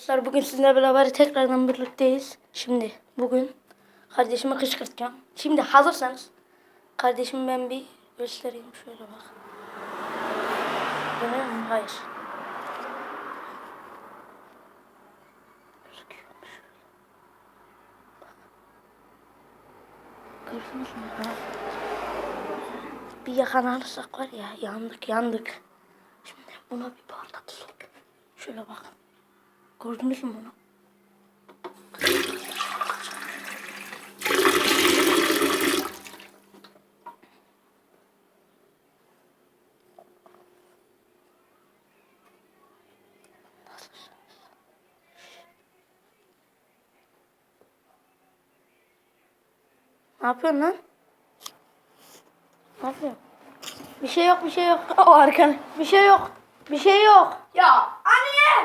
Arkadaşlar bugün sizinle beraber tekrardan birlikteyiz. Şimdi bugün kardeşimi kışkırtacağım. Şimdi hazırsanız kardeşimi ben bir göstereyim. Şöyle bak. Görüyor musun? Hayır. Gördünüz mü? Ha. Bir yakalanırsak var ya yandık yandık. Şimdi buna bir patlatalım. Şöyle bakın. Gördünüz mü bunu? Ne yapıyorsun lan? Ne yapıyorsun? Bir şey yok, bir şey yok. O arkana. Bir şey yok. Bir şey yok. Ya anne?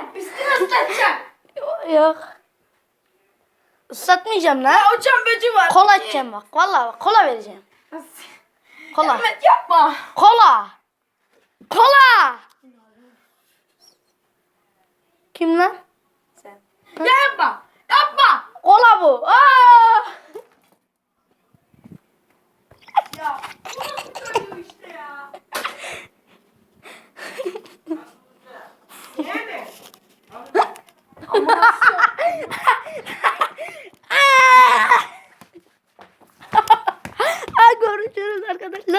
Yok. Islatmayacağım lan. Ya uçan böceği var. Kola içeceğim bak. Vallahi bak. Kola vereceğim. Kola. Ahmet yapma. Kola. Kola. Kim lan? Sen. Ya. Yapma. görüşürüz arkadaşlar.